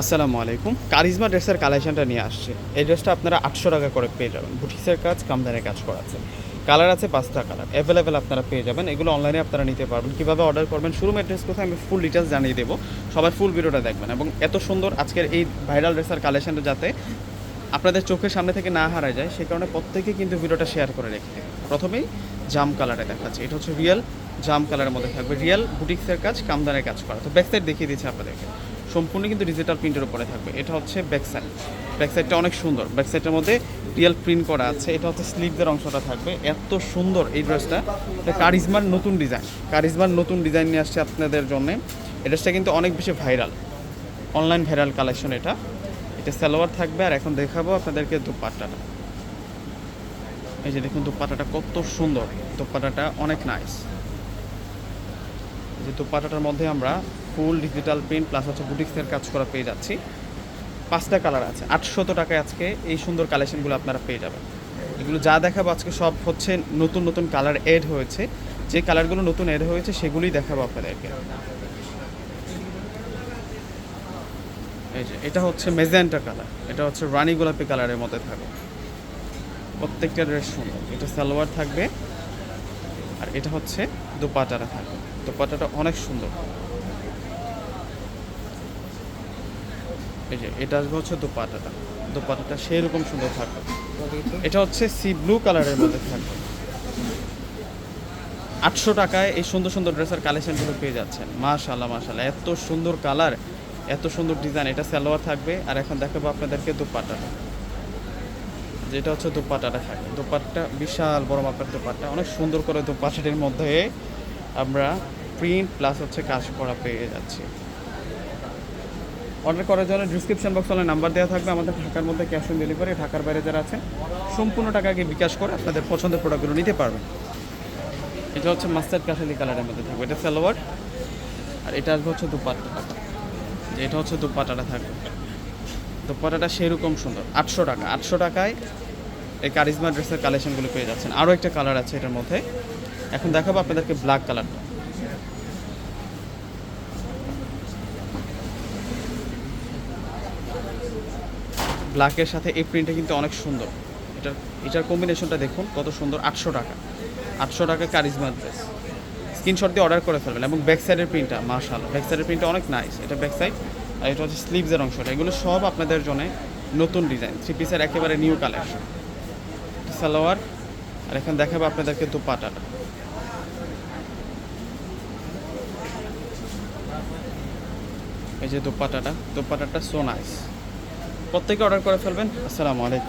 আসসালামু আলাইকুম। কারিজমা ড্রেসের কালেকশনটা নিয়ে আসছে। এই ড্রেসটা আপনারা আটশো টাকা করে পেয়ে যাবেন। বুটিক্সের কাজ, কামদানের কাজ করা আছে। কালার আছে পাঁচটা কালার অ্যাভেলেবেল আপনারা পেয়ে যাবেন। এগুলো অনলাইনে আপনারা নিতে পারবেন। কীভাবে অর্ডার করবেন? শুরু অ্যাড্রেস কোথায় আমি ফুল ডিটেলস জানিয়ে দেবো। সবাই ফুল ভিডিওটা দেখবেন। এবং এত সুন্দর আজকের এই ভাইরাল ড্রেসের কালেকশনটা যাতে আপনাদের চোখের সামনে থেকে না হারায় যায়, সে কারণে প্রত্যেকে কিন্তু ভিডিওটা শেয়ার করে রেখে প্রথমেই জাম কালারে দেখাচ্ছে। এটা হচ্ছে রিয়েল জাম কালারের মধ্যে থাকবে। রিয়েল বুটিক্সের কাজ, কামদানের কাজ করা। তো ব্যাক সাইড দেখিয়ে দিচ্ছি আপনাদেরকে। সম্পূর্ণ কিন্তু ডিজিটাল প্রিন্টের উপরে থাকবে। এটা হচ্ছে ব্যাক সাইড ব্যাক সাইডটা অনেক সুন্দর। ব্যাক সাইডের মধ্যে রিয়েল প্রিন্ট করা আছে। এটা হচ্ছে স্লিভদের অংশটা থাকবে। এত সুন্দর এই ড্রেসটা এটা কারিজমার নতুন ডিজাইন কারিজমার নতুন ডিজাইন নিয়ে আসছে আপনাদের জন্য। এই ড্রেসটা কিন্তু অনেক বেশি ভাইরাল অনলাইন ভাইরাল কালেকশন এটা। এটা সালোয়ার থাকবে। আর এখন দেখাবো আপনাদেরকে দুপাট্টাটা। এই যে দেখুন দুপাট্টাটা কত সুন্দর। দুপাট্টাটা অনেক নাইস যে দুপাট্টাটার মধ্যে আমরা ফুল ডিজিটাল প্রিন্ট প্লাস হচ্ছে বুটিক্সের কাজ করা পেয়ে যাচ্ছি। পাঁচটা কালার আছে, আটশত টাকায় আজকে এই সুন্দর কালেকশনগুলো আপনারা পেয়ে যাবেন। এগুলো যা দেখাবো আজকে সব হচ্ছে নতুন নতুন কালার এড হয়েছে। যে কালারগুলো নতুন এড হয়েছে, সেগুলোই দেখাবো আপনাদেরকে। এই যে, এটা হচ্ছে মেজেন্টা কালার এটা হচ্ছে রানী গোলাপি কালারের মধ্যে থাকবে। প্রত্যেকটা ড্রেস সুন্দর, এটা সালোয়ার থাকবে, আর এটা হচ্ছে দোপাটাটা থাকবে। দোপাটাটা অনেক সুন্দর। এই যে এটা আসবে হচ্ছে দোপাটাটা দোপাটাটা সেই রকম সুন্দর থাকবে। এটা হচ্ছে সি ব্লু কালারের মধ্যে থাকবে। আটশো টাকায় এই সুন্দর সুন্দর ড্রেসের কালেকশনগুলো পেয়ে যাচ্ছেন। মাশাল্লাহ মাশাল্লাহ এত সুন্দর কালার এত সুন্দর ডিজাইন এটা সালোয়ার থাকবে। আর এখন দেখাবো আপনাদেরকে দুপাট্টাটা। যেটা হচ্ছে দুপাট্টাটা থাকবে। দুপাট্টা বিশাল বড় মাপের দুপাট্টা। অনেক সুন্দর করে দুপাট্টাটির মধ্যে আমরা প্রিন্ট প্লাস হচ্ছে কাজ করা পেয়ে যাচ্ছি। অর্ডার করার জন্য ডিসক্রিপশন বক্স নাম্বার দেওয়া থাকবে। আমাদের ঢাকার মধ্যে ক্যাশ অন ডেলিভারি ঢাকার বাইরে যারা আছেন, সম্পূর্ণ টাকাকে বিকাশ করে আপনাদের পছন্দের প্রোডাক্টগুলো নিতে পারবেন। এটা হচ্ছে মাস্টার্ড কাঠালি কালারের মধ্যে থাকবে। এটা সালোয়ার, আর এটা আসবে হচ্ছে দুপাট্টা যে এটা হচ্ছে দুপাটাটা থাকবে। দুপাটাটা সেরকম সুন্দর। আটশো টাকা। আটশো টাকায় এই কারিজমা ড্রেসের কালেকশনগুলো পেয়ে যাচ্ছেন। আরও একটা কালার আছে এটার মধ্যে। এখন দেখাবো আপনাদেরকে ব্ল্যাক কালারটা ব্ল্যাকের সাথে এই প্রিন্টটা কিন্তু অনেক সুন্দর। এটার এটার কম্বিনেশনটা দেখুন, কত সুন্দর, আটশো টাকা। আটশো টাকা কারিজমা ড্রেস স্ক্রিনশট দিয়ে অর্ডার করে ফেলবেন এবং ব্যাক সাইডের প্রিন্টটা মার্শাল ব্যাক সাইডের প্রিন্টটা অনেক নাইস এটা ব্যাক সাইড আর এটা হচ্ছে স্লিভসের অংশটা। এগুলো সব আপনাদের জন্য নতুন ডিজাইন থ্রি পিসের একেবারে নিউ কালেকশন সালোয়ার, আর এখন দেখাবো আপনাদেরকে দুপাটাটা। এই যে দুপাটাটা দুপাটাটা সো নাইস প্রত্যেকে অর্ডার করে ফেলবেন। আসসালামু আলাইকুম।